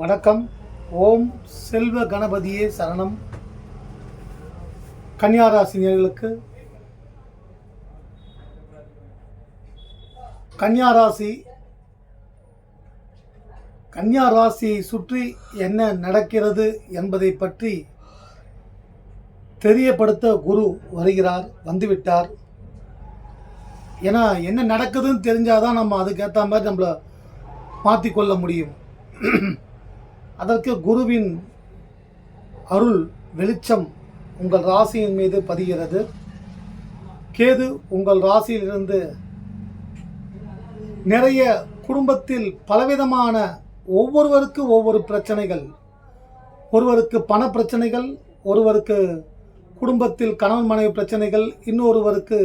வணக்கம். ஓம் செல்வ கணபதியே சரணம். கன்னியாராசினியர்களுக்கு கன்னியாராசி கன்னியாராசியை சுற்றி என்ன நடக்கிறது என்பதை பற்றி தெரியப்படுத்த குரு வருகிறார் வந்துவிட்டார். ஏன்னா என்ன நடக்குதுன்னு தெரிஞ்சாதான் நம்ம அதுக்கேற்ற மாதிரி நம்மளை மாற்றிக்கொள்ள முடியும். அதற்கு குருவின் அருள் வெளிச்சம் உங்கள் ராசியின் மீது பதிகிறது. கேது உங்கள் ராசியிலிருந்து நிறைய குடும்பத்தில் பலவிதமான ஒவ்வொருவருக்கு ஒவ்வொரு பிரச்சனைகள். ஒருவருக்கு பண பிரச்சனைகள் ஒருவருக்கு குடும்பத்தில் கணவன் மனைவி பிரச்சனைகள் இன்னொருவருக்கு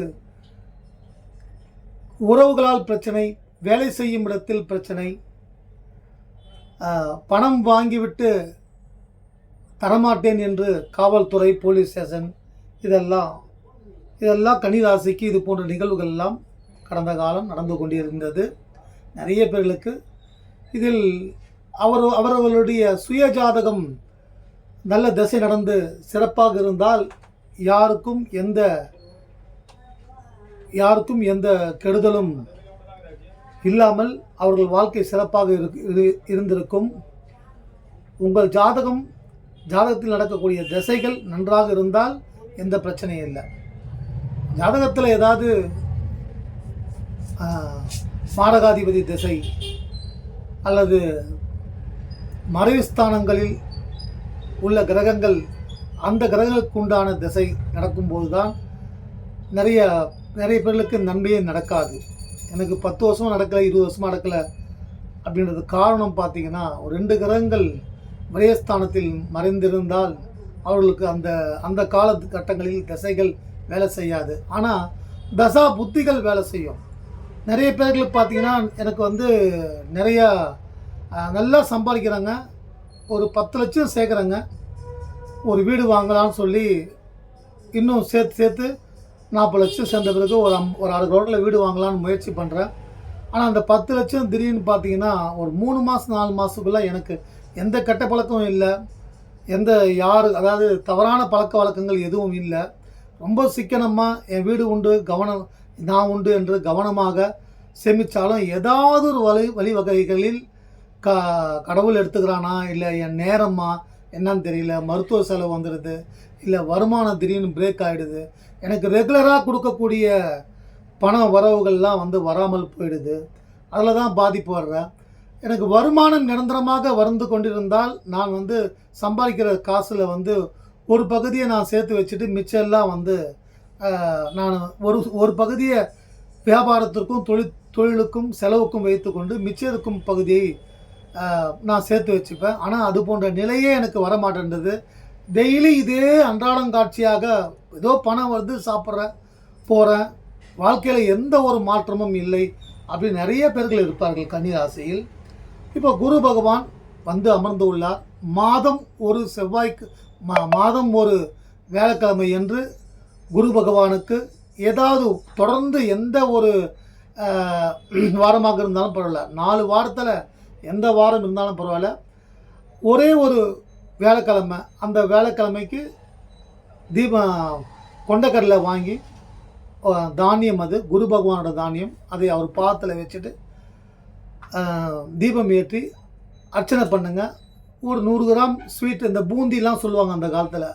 உறவுகளால் பிரச்சனை வேலை செய்யும் இடத்தில் பிரச்சனை பணம் வாங்கிவிட்டு தரமாட்டேன் என்று காவல்துறை போலீஸ் ஸ்டேஷன் இதெல்லாம் இதெல்லாம் கனிராசிக்கு இது போன்ற நிகழ்வுகள் எல்லாம் கடந்த காலம் நடந்து கொண்டிருந்தது. நிறைய பேர்களுக்கு இதில் அவர் அவர்களுடைய சுய ஜாதகம் நல்ல திசை நடந்து சிறப்பாக இருந்தால் யாருக்கும் எந்த யாருக்கும் எந்த கெடுதலும் இல்லாமல் அவர்கள் வாழ்க்கை சிறப்பாக இரு- இருந்திருக்கும். உங்கள் ஜாதகம் ஜாதகத்தில் நடக்கக்கூடிய திசைகள் நன்றாக இருந்தால் எந்த பிரச்சனையும் இல்லை. ஜாதகத்தில் ஏதாவது ஆஹ், மாரகாதிபதி திசை அல்லது மறைவு ஸ்தானங்களில் உள்ள கிரகங்கள் அந்த கிரகங்களுக்கு உண்டான திசை நடக்கும்போது தான் நிறைய நிறைய பேர்களுக்கு நன்மையே நடக்காது. எனக்கு பத்து வருஷம் நடக்கலை இருபது வருஷமாக நடக்கலை அப்படின்றது காரணம் பார்த்தீங்கன்னா ஒரு ரெண்டு கிரகங்கள் விரயஸ்தானத்தில் மறைந்திருந்தால் அவர்களுக்கு அந்த அந்த கால கட்டங்களில் தசைகள் வேலை செய்யாது. ஆனால் தசா புத்திகள் வேலை செய்யும். நிறைய பேர்களுக்கு பார்த்தீங்கன்னா எனக்கு வந்து நிறையா நல்லா சம்பாதிக்கிறாங்க. ஒரு பத்து லட்சம் சேர்க்குறாங்க. ஒரு வீடு வாங்கலாம்னு சொல்லி இன்னும் சேர்த்து சேர்த்து நாற்பது லட்சம் சேர்ந்த பிறகு ஒரு அம் ஒரு அரை ரோட்டில் வீடு வாங்கலாம்னு முயற்சி பண்ணுறேன் ஆனால் அந்த பத்து லட்சம் திடீர்னு பார்த்தீங்கன்னா ஒரு மூணு மாதம் நாலு மாதத்துக்குள்ளே எனக்கு எந்த கெட்ட பழக்கமும் இல்லை. எந்த யார் அதாவது தவறான பழக்க வழக்கங்கள் எதுவும் இல்லை. ரொம்ப சிக்கனமாக என் வீடு உண்டு கவனம் நான் உண்டு என்று கவனமாக சேமித்தாலும் ஏதாவது ஒரு வழி வழிவகைகளில் க கடவுள் எடுத்துக்கிறானா இல்லை என் நேரமா என்னன்னு தெரியல மருத்துவ செலவு வந்துடுது இல்லை வருமானம் திடீர்னு பிரேக் ஆகிடுது எனக்கு ரெகுலராக கொடுக்கக்கூடிய பண வரவுகள்லாம் வந்து வராமல் போயிடுது. அதில் தான் பாதிப்பு வர்றேன் எனக்கு வருமானம் நிரந்தரமாக வந்து கொண்டிருந்தால் நான் வந்து சம்பாதிக்கிற காசில் வந்து ஒரு பகுதியை நான் சேர்த்து வச்சுட்டு மிச்சம்லாம் வந்து நான் ஒரு ஒரு பகுதியை வியாபாரத்திற்கும் தொழில் தொழிலுக்கும் செலவுக்கும் வைத்துக்கொண்டு மிச்சம் இருக்கும் பகுதியை நான் சேர்த்து வச்சுப்பேன். ஆனால் அது போன்ற நிலையே எனக்கு வரமாட்டேன்றது. டெய்லி இதே அன்றாடம் காட்சியாக ஏதோ பணம் வருது சாப்பிட்றேன் போகிறேன் வாழ்க்கையில் எந்த ஒரு மாற்றமும் இல்லை அப்படி நிறைய பேர்கள் இருப்பார்கள் கன்னிராசியில். இப்போ குரு பகவான் வந்து அமர்ந்து உள்ளார் மாதம் ஒரு செவ்வாய்க்கு மா- மாதம் ஒரு வேலைக்கிழமை என்று குரு பகவானுக்கு ஏதாவது தொடர்ந்து எந்த ஒரு வாரமாக இருந்தாலும் பரவாயில்ல. நாலு வாரத்தில் எந்த வாரம் இருந்தாலும் பரவாயில்ல. ஒரே ஒரு வேலைக்கிழமை அந்த வேலைக்கிழமைக்கு தீபம் கொண்டக்கடலை வாங்கி தானியம் அது குரு பகவானோட தானியம். அதை அவர் பாத்தில் வச்சுட்டு தீபம் ஏற்றி அர்ச்சனை பண்ணுங்க. ஒரு நூறு கிராம் ஸ்வீட் இந்த பூந்திலாம் சொல்லுவாங்க அந்த காலத்தில்.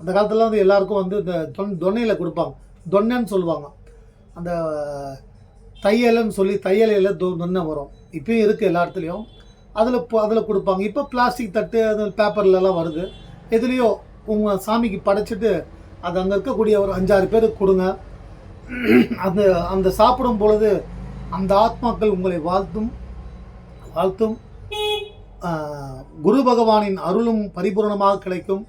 அந்த காலத்தில் வந்து எல்லாருக்கும் வந்து இந்த தொன் தொன்னையில் கொடுப்பாங்க. தொன்னைன்னு சொல்லுவாங்க. அந்த தையல்னு சொல்லி தையலையில் தொ தொன்னை வரும். இப்போயும் இருக்குது எல்லா இடத்துலையும். அதில் அதில் கொடுப்பாங்க. இப்போ பிளாஸ்டிக் தட்டு அது பேப்பர்லலாம் வருது. எதுலேயோ உங்கள் சாமிக்கு படைச்சிட்டு அது அங்கே இருக்கக்கூடிய ஒரு அஞ்சாறு பேருக்கு கொடுங்க. அந்த அந்த சாப்பிடும் பொழுது அந்த ஆத்மாக்கள் உங்களை வாழ்த்தும் வாழ்த்தும். குரு பகவானின் அருளும் பரிபூரணமாக கிடைக்கும்.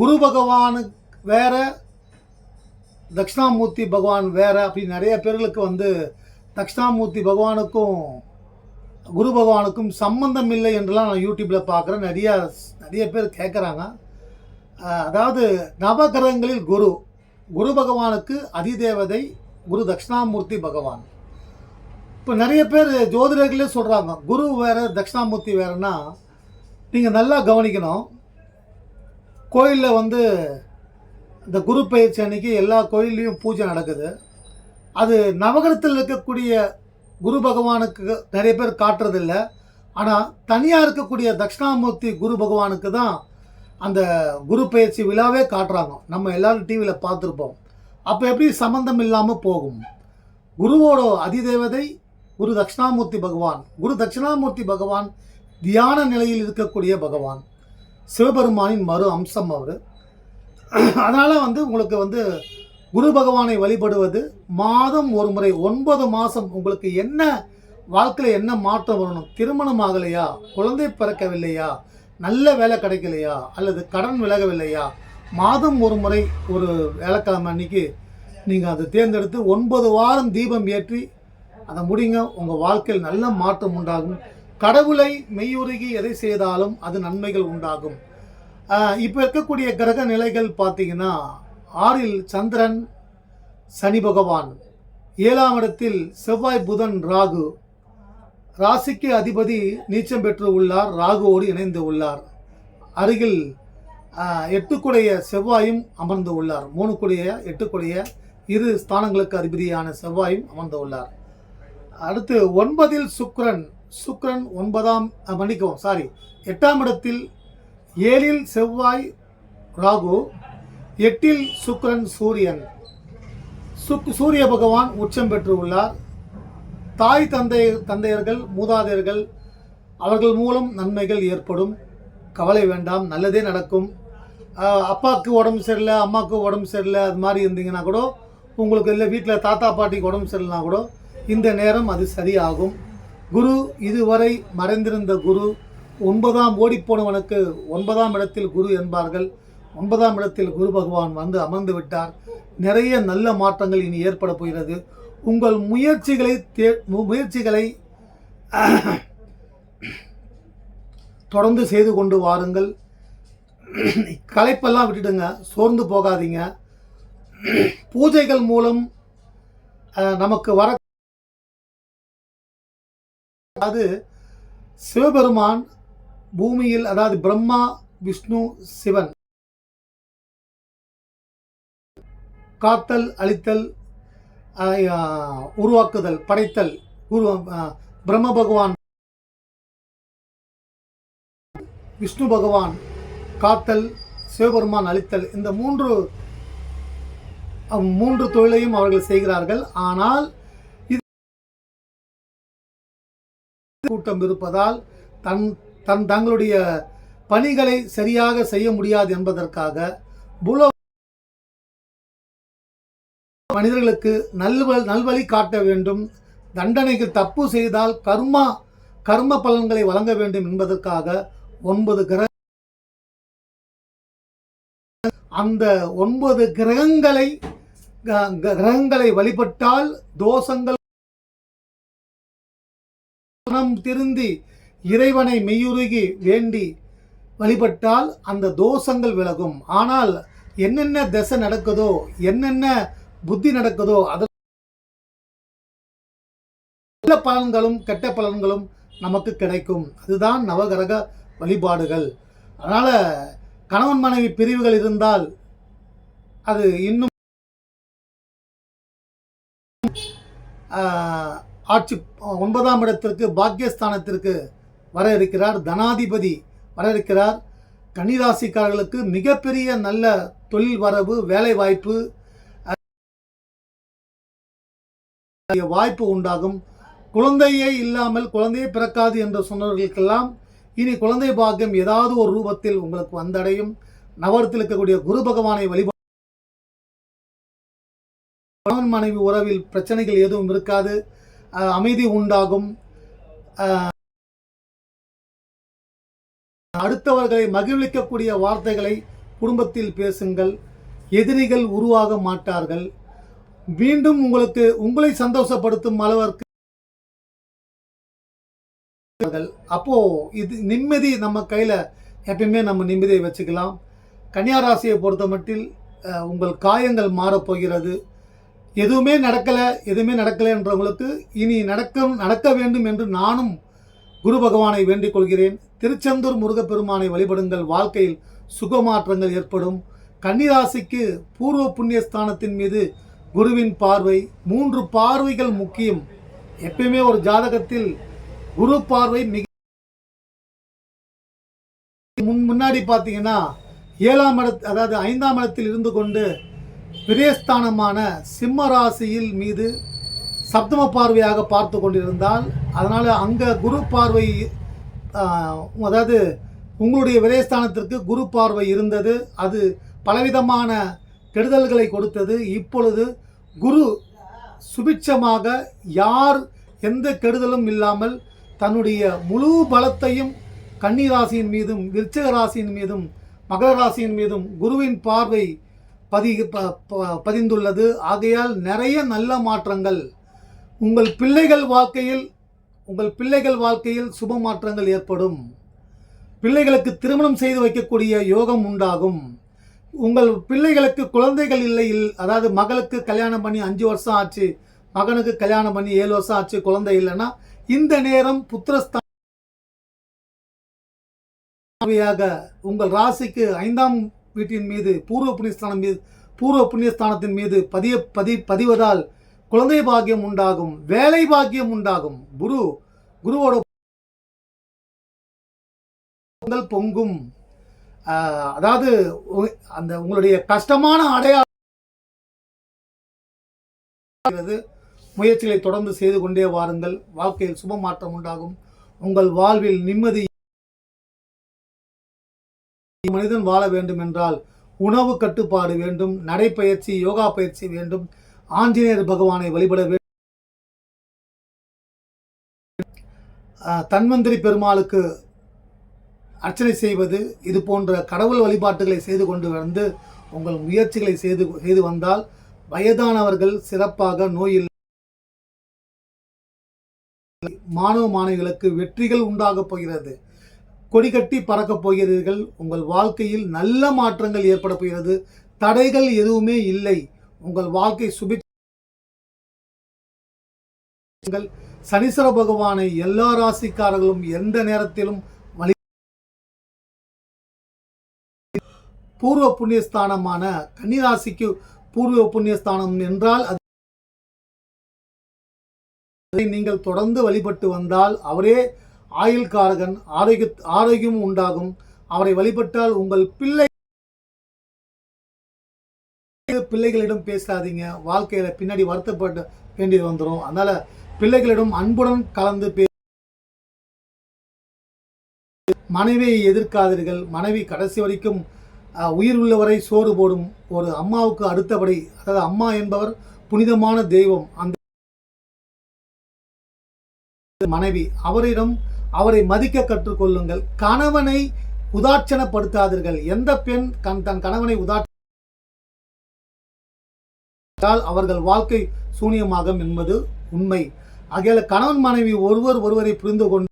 குரு பகவானுக்கு வேற தட்சிணாமூர்த்தி பகவான் வேற அப்படி நிறைய பேர்களுக்கு வந்து தட்சிணாமூர்த்தி பகவானுக்கும் குரு பகவானுக்கும் சம்பந்தம் இல்லை என்றெல்லாம் நான் யூடியூப்பில் பார்க்குறேன். நிறையா நிறைய பேர் கேட்குறாங்க அதாவது நவகிரகங்களில் குரு. குரு பகவானுக்கு அதிதேவதை குரு தட்சிணாமூர்த்தி பகவான். இப்போ நிறைய பேர் ஜோதிடர்களே சொல்கிறாங்க குரு வேறு தட்சிணாமூர்த்தி வேறுனா நீங்கள் நல்லா கவனிக்கணும். கோயிலில் வந்து இந்த குரு பயிற்சி அன்னைக்கு எல்லா கோயில்லையும் பூஜை நடக்குது. அது நவகிரத்தில் இருக்கக்கூடிய குரு பகவானுக்கு நிறைய பேர் காட்டுறதில்ல. ஆனால் தனியாக இருக்கக்கூடிய தட்சிணாமூர்த்தி குரு பகவானுக்கு தான் அந்த குரு பயிற்சி விழாவே காட்டுறாங்க. நம்ம எல்லாரும் டிவியில் பார்த்துருப்போம். அப்போ எப்படி சம்மந்தம் இல்லாமல் போகும்? குருவோட அதிதேவதை குரு தட்சிணாமூர்த்தி பகவான். குரு தட்சிணாமூர்த்தி பகவான் தியான நிலையில் இருக்கக்கூடிய பகவான். சிவபெருமானின் மறு அம்சம் அவர். அதனால் வந்து உங்களுக்கு வந்து குரு பகவானை வழிபடுவது மாதம் ஒரு முறை ஒன்பது மாதம் உங்களுக்கு என்ன வாழ்க்கையில் என்ன மாற்றம் வரணும்? திருமணம் ஆகலையா? குழந்தை பிறக்கவில்லையா? நல்ல வேலை கிடைக்கலையா? அல்லது கடன் விலகவில்லையா? மாதம் ஒரு முறை ஒரு வேலைக்கிழமை அன்னைக்கு நீங்கள் அதை தேர்ந்தெடுத்து ஒன்பது வாரம் தீபம் ஏற்றி அதை முடிங்க. உங்கள் வாழ்க்கையில் நல்ல மாற்றம் உண்டாகும். கடவுளை மெய்யுருகி எதை செய்தாலும் அது நன்மைகள் உண்டாகும். இப்போ இருக்கக்கூடிய கிரக நிலைகள் பார்த்தீங்கன்னா ஆறில் சந்திரன் சனி பகவான் ஏழாம் இடத்தில் செவ்வாய் புதன் ராகு ராசிக்கு அதிபதி நீச்சம் பெற்று உள்ளார் ராகுவோடு இணைந்து உள்ளார். அருகில் எட்டுக்குடைய செவ்வாயும் அமர்ந்து உள்ளார். மூணுக்குடைய எட்டுக்குடைய இரு ஸ்தானங்களுக்கு அதிபதியான செவ்வாயும் அமர்ந்து உள்ளார். அடுத்து ஒன்பதில் சுக்ரன் சுக்ரன் ஒன்பதாம் மன்னிக்கவும் சாரி எட்டாம் இடத்தில் ஏழில் செவ்வாய் ராகு எட்டில் சுக்ரன் சூரியன். சுக் சூரிய பகவான் உச்சம் பெற்று உள்ளார். தாய் தந்தை தந்தையர்கள் மூதாதையர்கள் அவர்கள் மூலம் நன்மைகள் ஏற்படும். கவலை வேண்டாம் நல்லதே நடக்கும். அப்பாவுக்கு உடம்பு சரியில்லை அம்மாவுக்கு உடம்பு சரியில்லை அது மாதிரி இருந்தீங்கன்னா கூட உங்களுக்கு இல்லை வீட்டில் தாத்தா பாட்டிக்கு உடம்பு சரியில்லைனா கூட இந்த நேரம் அது சரியாகும். குரு இதுவரை மறைந்திருந்த குரு ஒன்பதாம் ஓடிப்போனவனுக்கு ஒன்பதாம் இடத்தில் குரு என்பார்கள். ஒன்பதாம் இடத்தில் குரு பகவான் வந்து அமர்ந்து விட்டார். நிறைய நல்ல மாற்றங்கள் இனி ஏற்பட போகிறது. உங்கள் முயற்சிகளை தே முயற்சிகளை தொடர்ந்து செய்து கொண்டு வாருங்கள். களைப்பெல்லாம் விட்டுடுங்க சோர்ந்து போகாதீங்க. பூஜைகள் மூலம் நமக்கு வர அதாவது சிவபெருமான் பூமியில் அதாவது பிரம்மா விஷ்ணு சிவன். காத்தல் அழித்தல் உருவாக்குதல் படைத்தல் உருவ பிரம்ம பகவான் விஷ்ணு பகவான் காத்தல் சிவபெருமான் அழித்தல் இந்த மூன்று மூன்று தொழிலையும் அவர்கள் செய்கிறார்கள். ஆனால் இது கூட்டம் இருப்பதால் தன் தன் தங்களுடைய பணிகளை சரியாக செய்ய முடியாது என்பதற்காக புல மனிதர்களுக்கு நல்வல் நல்வழி காட்ட வேண்டும். தண்டனைக்கு தப்பு செய்தால் கர்மா கர்ம பலன்களை வழங்க வேண்டும் என்பதற்காக ஒன்பது கிரக அந்த ஒன்பது கிரகங்களை கிரகங்களை வழிபட்டால் தோஷங்கள் திருந்தி இறைவனை மெய்யுருகி வேண்டி வழிபட்டால் அந்த தோஷங்கள் விலகும். ஆனால் என்னென்ன திசை நடக்குதோ என்னென்ன புத்தி நடக்குதோ அது நல்ல பலன்களும் கெட்ட பலன்களும் நமக்கு கிடைக்கும். அதுதான் நவகிரக வழிபாடுகள். அதனால் கணவன் மனைவி பிரிவுகள் இருந்தால் அது இன்னும் ஆஹ், ஆட்சி ஒன்பதாம் இடத்திற்கு பாக்கியஸ்தானத்திற்கு வர இருக்கிறார் தனாதிபதி. வர இருக்கிறார் கன்னிராசிக்காரர்களுக்கு மிகப்பெரிய நல்ல தொழில் வரவு வேலை வாய்ப்பு வாய்ப்பு உண்டாகும். குழந்தையே இல்லாமல் குழந்தையே பிறக்காது என்று சொன்னவர்களுக்கெல்லாம் இனி குழந்தை பாக்கியம் ஏதாவது ஒரு ரூபத்தில் உங்களுக்கு வந்தடையும். நவரத்தில் இருக்கக்கூடிய குரு பகவானை வழிபாடு கணவன் மனைவி உறவில் பிரச்சனைகள் எதுவும் இருக்காது. அமைதி உண்டாகும். அடுத்தவர்களை மகிழ்விக்கக்கூடிய வார்த்தைகளை குடும்பத்தில் பேசுங்கள். எதிரிகள் உருவாக மாட்டார்கள். மீண்டும் உங்களுக்கு உங்களை சந்தோஷப்படுத்தும் அளவிற்கு அப்போ இது நிம்மதி நம்ம கையில் எப்பயுமே நம்ம நிம்மதியை வச்சுக்கலாம். கன்னியா ராசியை பொறுத்த மட்டில் உங்கள் காயங்கள் மாறப்போகிறது எதுவுமே நடக்கலை எதுவுமே நடக்கலைன்றவங்களுக்கு இனி நடக்க நடக்க வேண்டும் என்று நானும் குரு பகவானை வேண்டிக் கொள்கிறேன். திருச்செந்தூர் முருகப்பெருமானை வழிபடுங்கள். வாழ்க்கையில் சுகமாற்றங்கள் ஏற்படும். கன்னிராசிக்கு பூர்வ புண்ணிய ஸ்தானத்தின் மீது குருவின் பார்வை மூன்று பார்வைகள் முக்கியம். எப்பயுமே ஒரு ஜாதகத்தில் குரு பார்வை மிக முன் முன்னாடி பார்த்தீங்கன்னா ஏழாம் இட அதாவது ஐந்தாம் இடத்தில் இருந்து கொண்டு விரயஸ்தானமான சிம்ம ராசியில் மீது சப்தம பார்வையாக பார்த்து கொண்டிருந்தால் அதனால் அங்கே குரு பார்வை அதாவது உங்களுடைய விரயஸ்தானத்திற்கு குரு பார்வை இருந்தது. அது பலவிதமான கெடுதல்களை கொடுத்தது. இப்பொழுது குரு சுபிட்சமாக யார் எந்த கெடுதலும் இல்லாமல் தன்னுடைய முழு பலத்தையும் கன்னி ராசியின் மீதும் விருச்சக ராசியின் மீதும் மகர ராசியின் மீதும் குருவின் பார்வை பதி ப- ப- பதிந்துள்ளது. ஆகையால் நிறைய நல்ல மாற்றங்கள். உங்கள் பிள்ளைகள் வாழ்க்கையில் உங்கள் பிள்ளைகள் வாழ்க்கையில் சுப மாற்றங்கள் ஏற்படும். பிள்ளைகளுக்கு திருமணம் செய்து வைக்கக்கூடிய யோகம் உண்டாகும். உங்கள் பிள்ளைகளுக்கு குழந்தைகள் இல்லை அதாவது மகளுக்கு கல்யாணம் பண்ணி அஞ்சு வருஷம் ஆச்சு மகனுக்கு கல்யாணம் பண்ணி ஏழு வருஷம் ஆச்சு குழந்தை இல்லைன்னா இந்த நேரம் புத்திரஸ்தானியாக உங்கள் ராசிக்கு ஐந்தாம் வீட்டின் மீது பூர்வ புண்ணியஸ்தானம் மீது பூர்வ புண்ணியஸ்தானத்தின் மீது பதிய பதி பதிவதால் குழந்தை பாக்கியம் உண்டாகும் வேலை பாக்கியம் உண்டாகும். குரு குருவோட பொங்கல் பொங்கும். அதாவது அந்த உங்களுடைய கஷ்டமான அடையாளம் முயற்சிகளை தொடர்ந்து செய்து கொண்டே வாருங்கள். வாழ்க்கையில் சுப மாற்றம் உண்டாகும். உங்கள் வாழ்வில் நிம்மதி மனிதன் வாழ வேண்டும் என்றால் உணவு கட்டுப்பாடு வேண்டும். நடைப்பயிற்சி யோகா பயிற்சி வேண்டும். ஆஞ்சநேயர் பகவானை வழிபட வேண்டும். ஆஹ், தன்வந்திரி பெருமாளுக்கு அர்ச்சனை செய்வது இது போன்ற கடவுள் வழிபாட்டுகளை செய்து கொண்டு வந்து உங்கள் முயற்சிகளை செய்து செய்து வந்தால் வயதானவர்கள் சிறப்பாக நோயில் மாணவ மாணவிகளுக்கு வெற்றிகள் உண்டாகப் போகிறது. கொடி கட்டி பறக்கப் போகிறீர்கள். உங்கள் வாழ்க்கையில் நல்ல மாற்றங்கள் ஏற்பட போகிறது. தடைகள் எதுவுமே இல்லை. உங்கள் வாழ்க்கை சுபி சனீஸ்வர பகவானை எல்லா ராசிக்காரர்களும் எந்த நேரத்திலும் பூர்வ புண்ணியஸ்தானமான கன்னிராசிக்கு பூர்வ புண்ணியஸ்தானம் என்றால் அது அதை நீங்கள் தொடர்ந்து வழிபட்டு வந்தால் அவரே ஆயுள்காரகன் ஆரோக்கிய ஆரோக்கியம் உண்டாகும். அவரை வழிபட்டால் உங்கள் பிள்ளை பிள்ளைகளிடம் பேசாதீங்க. வாழ்க்கையில பின்னாடி வருத்தப்பட வேண்டியது வந்துடும் அதனால பிள்ளைகளிடம் அன்புடன் கலந்து பே மனைவியை எதிர்க்காதீர்கள். மனைவி கடைசி வரைக்கும் உயிர் உள்ளவரை சோறு போடும் ஒரு அம்மாவுக்கு அடுத்தபடி அதாவது அம்மா என்பவர் புனிதமான தெய்வம். அந்த மனைவி அவரிடம் அவரை மதிக்க கற்றுக்கொள்ளுங்கள் கணவனை உதாட்சணப்படுத்தாதீர்கள் எந்த பெண் கண் தன் கணவனை உதாட்சால் அவர்கள் வாழ்க்கை சூனியமாகும் என்பது உண்மை. அகையில கணவன் மனைவி ஒருவர் ஒருவரை புரிந்து கொண்டு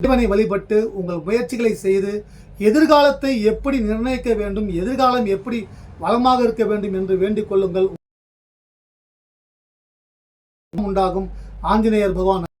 இறைவனை வழிபட்டு உங்கள் முயற்சிகளை செய்து எதிர்காலத்தை எப்படி நிர்ணயிக்க வேண்டும் எதிர்காலம் எப்படி வளமாக இருக்க வேண்டும் என்று வேண்டிக் கொள்ளுங்கள். உண்டாகும். ஆஞ்சநேயர் பகவான்